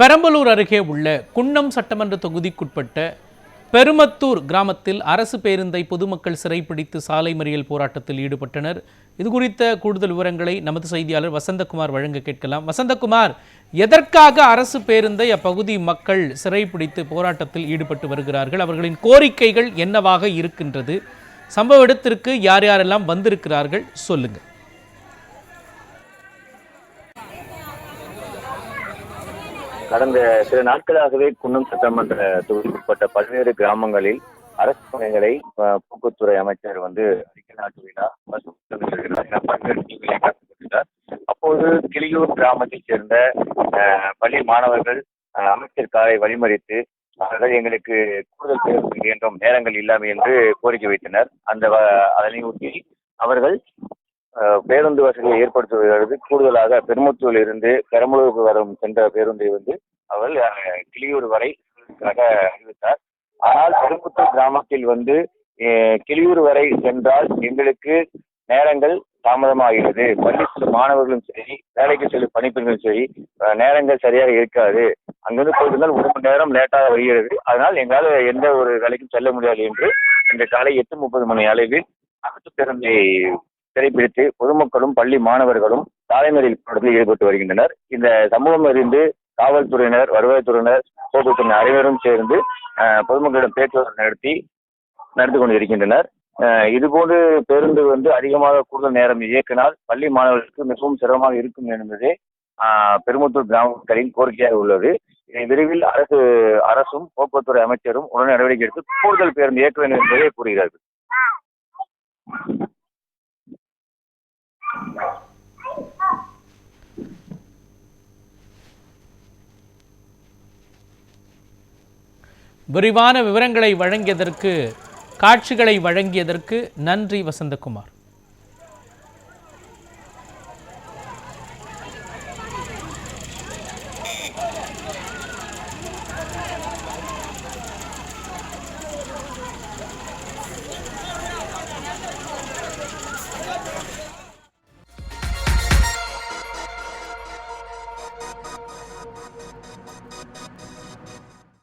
பெரம்பலூர் அருகே உள்ள குன்னம் சட்டமன்ற தொகுதிக்குட்பட்ட பெருமத்தூர் கிராமத்தில் அரசு பேருந்தை பொதுமக்கள் சிறைப்பிடித்து சாலை மறியல் போராட்டத்தில் ஈடுபட்டனர். இது குறித்த கூடுதல் விவரங்களை நமது செய்தியாளர் வசந்தகுமார் வழங்க கேட்கலாம். வசந்தகுமார் எதற்காக அரசு பேருந்தை அப்பகுதி மக்கள் சிறைப்பிடித்து போராட்டத்தில் ஈடுபட்டு வருகிறார்கள்? அவர்களின் கோரிக்கைகள் என்னவாக இருக்கின்றது? சம்பவ இடத்திற்கு யார் யாரெல்லாம் வந்திருக்கிறார்கள்? சொல்லுங்கள் கடந்த சில நாட்களாகவே குன்னம் சட்டமன்ற தொகுதிக்குட்பட்ட பல்வேறு கிராமங்களில் அரசு பணிகளை போக்குவரத்துறை அமைச்சர் வந்து அறிக்கை நாட்டு விழா பல்வேறு அப்போது கிளியூர் கிராமத்தைச் சேர்ந்த பள்ளி மாணவர்கள் அஹ், அமைச்சர் காரை வழிமறித்து அவர்கள் எங்களுக்கு கூடுதல் பேருந்து வேண்டும் நேரங்கள் இல்லாமல் என்று கோரிக்கை வைத்தனர். அந்த வ- அதனை ஒட்டி அவர்கள் பேருந்து வசதியை ஏற்படுத்துவதற்கு கூடுதலாக பெருமுத்தூரில் இருந்து பெரம்பலூருக்கு வரும் சென்ற பேருந்தை வந்து அவர் கிளியூர் வரை அறிவித்தார். ஆனால் பெருமுத்தூர் கிராமத்தில் வந்து கிளியூர் வரை சென்றால் எங்களுக்கு நேரங்கள் தாமதமாகிறது. பள்ளி செல்லும் மாணவர்களும் சரி வேலைக்கு செல்லும் பணிப்பெண்களும் சரி நேரங்கள் சரியாக இருக்காது. அங்கிருந்து போயிருந்தால் ஒரு மணி நேரம் லேட்டாக வருகிறது. அதனால் எங்களால் எந்த ஒரு வேலைக்கும் செல்ல முடியாது என்று இன்று காலை எட்டு முப்பது மணி அளவில் அரசு பேருந்தை சிறைப்பிடித்து பொதுமக்களும் பள்ளி மாணவர்களும் சாலை மறியல் போராட்டத்தில் ஈடுபட்டு வருகின்றனர். இந்த சம்பவம் அறிந்து காவல்துறையினர் வருவாய்த்துறையினர் போக்குவரத்து அனைவரும் சேர்ந்து அஹ், பொதுமக்களிடம் பேச்சுவார்த்தை நடத்தி நடத்தி கொண்டு இருக்கின்றனர் அஹ், இதுபோன்று பேருந்து வந்து அதிகமாக கூடுதல் நேரம் இயக்கினால் பள்ளி மாணவர்களுக்கு மிகவும் சிரமமாக இருக்கும் என்பதே அஹ், பெருமுத்தூர் கிராம மக்களின் கோரிக்கையாக உள்ளது. இதை விரைவில் அரசு அரசும் போக்குவரத்துறை அமைச்சரும் உடனே நடவடிக்கை எடுத்து கூடுதல் பேருந்து இயக்க வேண்டும் என்பதை கூறுகிறார்கள். விரிவான விவரங்களை வழங்கியதற்கு காட்சிகளை வழங்கியதற்கு நன்றி வசந்தகுமார்.